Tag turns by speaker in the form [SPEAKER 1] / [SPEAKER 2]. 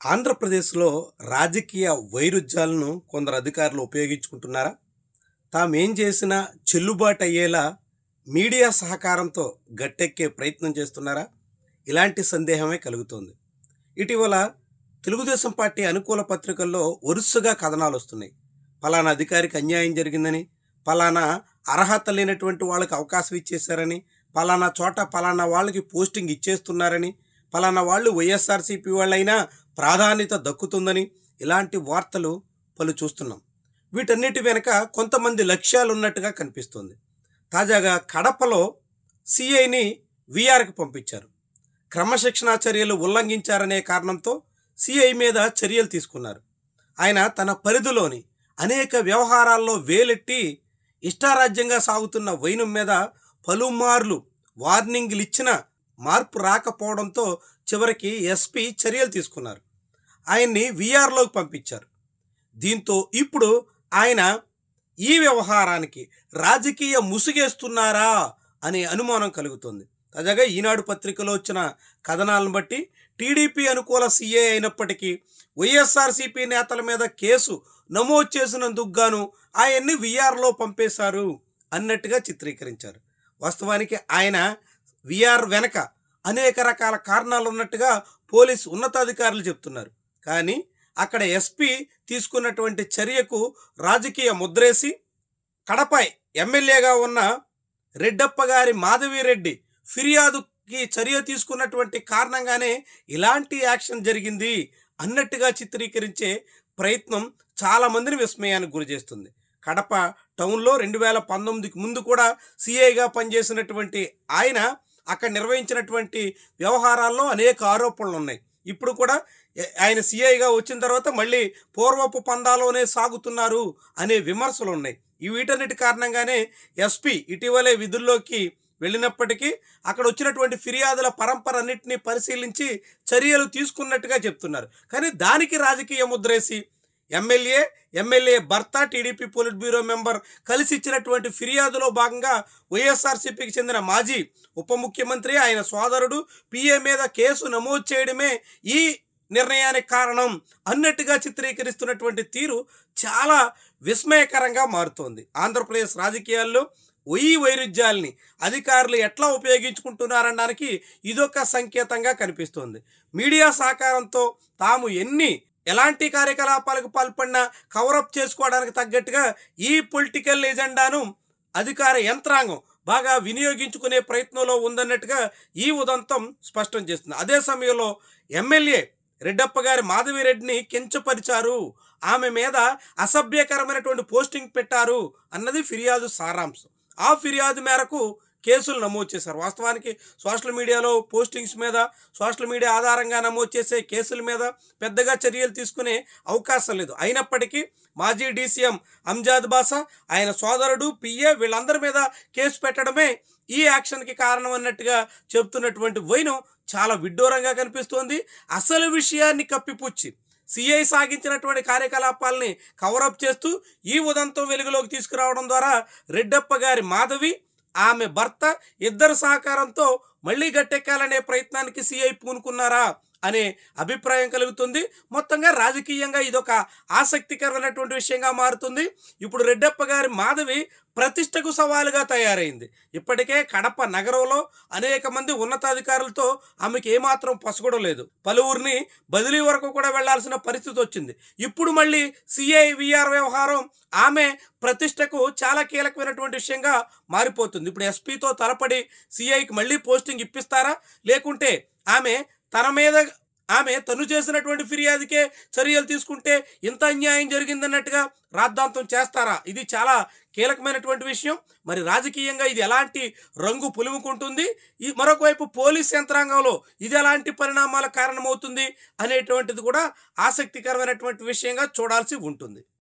[SPEAKER 1] ఆంధ్రప్రదేశ్లో రాజకీయ వైరుధ్యాలను కొందరు అధికారులు ఉపయోగించుకుంటున్నారా? తామేం చేసినా చెల్లుబాటు అయ్యేలా మీడియా సహకారంతో గట్టెక్కే ప్రయత్నం చేస్తున్నారా? ఇలాంటి సందేహమే కలుగుతోంది. ఇటీవల తెలుగుదేశం పార్టీ అనుకూల పత్రికల్లో వరుసగా కథనాలు వస్తున్నాయి. పలానా అధికారికి అన్యాయం జరిగిందని పలానా అర్హత లేనటువంటి వాళ్ళకి అవకాశం ఇచ్చేశారని పలానా చోట పలానా వాళ్ళకి పోస్టింగ్ ఇచ్చేస్తున్నారని పలానా వాళ్ళు వైఎస్ఆర్సీపీ వాళ్ళైనా ప్రాధాన్యత దక్కుతుందని ఇలాంటి వార్తలు పలు చూస్తున్నాం. వీటన్నిటి వెనుక కొంతమంది లక్ష్యాలు ఉన్నట్టుగా కనిపిస్తుంది. తాజాగా కడపలో సిఐని విఆర్కి పంపించారు. క్రమశిక్షణా చర్యలు ఉల్లంఘించారనే కారణంతో సిఐ మీద చర్యలు తీసుకున్నారు. ఆయన తన పరిధిలోని అనేక వ్యవహారాల్లో వేలెట్టి ఇష్టారాజ్యంగా సాగుతున్న వైనం మీద పలుమార్లు వార్నింగ్లు ఇచ్చిన మార్పు రాకపోవడంతో చివరికి ఎస్పీ చర్యలు తీసుకున్నారు. ఆయన్ని విఆర్లోకి పంపించారు. దీంతో ఇప్పుడు ఆయన ఈ వ్యవహారానికి రాజకీయ ముసుగేస్తున్నారా అనే అనుమానం కలుగుతుంది. తాజాగా ఈనాడు పత్రికలో వచ్చిన కథనాలను బట్టి టీడీపీ అనుకూల సీఏ అయినప్పటికీ వైఎస్ఆర్సీపీ నేతల మీద కేసు నమోదు చేసినందుకు గాను ఆయన్ని విఆర్లో పంపేశారు అన్నట్టుగా చిత్రీకరించారు. వాస్తవానికి ఆయన విఆర్ వెనక అనేక రకాల కారణాలు ఉన్నట్టుగా పోలీసు ఉన్నతాధికారులు చెప్తున్నారు. కానీ అక్కడ ఎస్పీ తీసుకున్నటువంటి చర్యకు రాజకీయ ముద్రేసి కడపై ఎమ్మెల్యేగా ఉన్న రెడ్డప్ప గారి మాధవిరెడ్డి ఫిర్యాదుకి చర్య తీసుకున్నటువంటి కారణంగానే ఇలాంటి యాక్షన్ జరిగింది అన్నట్టుగా చిత్రీకరించే ప్రయత్నం చాలామందిని విస్మయానికి గురి చేస్తుంది. కడప టౌన్లో రెండు వేల పంతొమ్మిదికి ముందు కూడా సీఐగా పనిచేసినటువంటి ఆయన అక్కడ నిర్వహించినటువంటి వ్యవహారాల్లో అనేక ఆరోపణలు ఉన్నాయి ఇప్పుడు కూడా ఆయన సీఐగా వచ్చిన తర్వాత మళ్ళీ పూర్వపు పందాలోనే సాగుతున్నారు అనే విమర్శలు ఉన్నాయి ఈ వీటన్నిటి కారణంగానే ఎస్పీ ఇటీవలే విధుల్లోకి వెళ్ళినప్పటికీ అక్కడ వచ్చినటువంటి ఫిర్యాదుల పరంపర అన్నింటినీ పరిశీలించి చర్యలు తీసుకున్నట్టుగా చెప్తున్నారు. కానీ దానికి రాజకీయ ముద్రేసి ఎమ్మెల్యే ఎమ్మెల్యే భర్త టీడీపీ పోలిట్ బ్యూరో మెంబర్ కలిసి ఇచ్చినటువంటి ఫిర్యాదులో భాగంగా వైఎస్ఆర్సీపీకి చెందిన మాజీ ఉప ముఖ్యమంత్రి ఆయన సోదరుడు పిఏ మీద కేసు నమోదు చేయడమే ఈ నిర్ణయానికి కారణం అన్నట్టుగా చిత్రీకరిస్తున్నటువంటి తీరు చాలా విస్మయకరంగా మారుతోంది. ఆంధ్రప్రదేశ్ రాజకీయాల్లో ఈ వైరుధ్యాల్ని అధికారులు ఎట్లా ఉపయోగించుకుంటున్నారనడానికి ఇదొక సంకేతంగా కనిపిస్తోంది. మీడియా సహకారంతో తాము ఎన్ని ఎలాంటి కార్యకలాపాలకు పాల్పడినా కవరప్ చేసుకోవడానికి తగ్గట్టుగా ఈ పొలిటికల్ ఎజెండాను అధికార యంత్రాంగం బాగా వినియోగించుకునే ప్రయత్నంలో ఉందన్నట్టుగా ఈ ఉదంతం స్పష్టం చేస్తుంది. అదే సమయంలో ఎమ్మెల్యే రెడ్డప్ప గారి మాధవిరెడ్డిని కించపరిచారు. ఆమె మీద అసభ్యకరమైనటువంటి పోస్టింగ్ పెట్టారు అన్నది ఫిర్యాదు సారాంశం. ఆ ఫిర్యాదు మేరకు కేసులు నమోదు చేశారు. వాస్తవానికి సోషల్ మీడియాలో పోస్టింగ్స్ మీద సోషల్ మీడియా ఆధారంగా నమోదు చేసే కేసుల మీద పెద్దగా చర్యలు తీసుకునే అవకాశం లేదు. అయినప్పటికీ మాజీ డీసీఎం అంజాద్ బాసా ఆయన సోదరుడు పిఏ వీళ్ళందరి మీద కేసు పెట్టడమే ఈ యాక్షన్కి కారణం అన్నట్టుగా చెబుతున్నటువంటి వైను చాలా విడ్డూరంగా కనిపిస్తోంది. అసలు విషయాన్ని కప్పిపుచ్చి సిఐ సాగించినటువంటి కార్యకలాపాలని కవరప్ చేస్తూ ఈ ఉదంతం వెలుగులోకి తీసుకురావడం ద్వారా రెడ్డప్ప గారి మాధవి ఆమె భర్త ఇద్దరు సహకారంతో మళ్ళీ గట్టెక్కాలనే ప్రయత్నానికి సిఐ పూనుకున్నారా? అనే అభిప్రాయం కలుగుతుంది. మొత్తంగా రాజకీయంగా ఇదొక ఆసక్తికరమైనటువంటి విషయంగా మారుతుంది. ఇప్పుడు రెడ్డప్ప గారి మాధవి ప్రతిష్టకు సవాలుగా తయారైంది. ఇప్పటికే కడప నగరంలో అనేక మంది ఉన్నతాధికారులతో ఆమెకి ఏమాత్రం పసగడం లేదు. పలువురిని బదిలీ వరకు కూడా వెళ్ళాల్సిన పరిస్థితి వచ్చింది. ఇప్పుడు మళ్ళీ సిఐ విఆర్ వ్యవహారం ఆమె ప్రతిష్టకు చాలా కీలకమైనటువంటి విషయంగా మారిపోతుంది. ఇప్పుడు ఎస్పీతో తలపడి సిఐకి మళ్ళీ పోస్టింగ్ ఇప్పిస్తారా? లేకుంటే ఆమె తన మీద ఆమె తను చేసినటువంటి ఫిర్యాదుకే చర్యలు తీసుకుంటే ఇంత అన్యాయం జరిగిందన్నట్టుగా రాద్ధాంతం చేస్తారా? ఇది చాలా కీలకమైనటువంటి విషయం. మరి రాజకీయంగా ఇది ఎలాంటి రంగు పులుముకుంటుంది? ఈ మరొకవైపు పోలీస్ యంత్రాంగంలో ఇది ఎలాంటి పరిణామాల కారణమవుతుంది అనేటువంటిది కూడా ఆసక్తికరమైనటువంటి విషయంగా చూడాల్సి ఉంటుంది.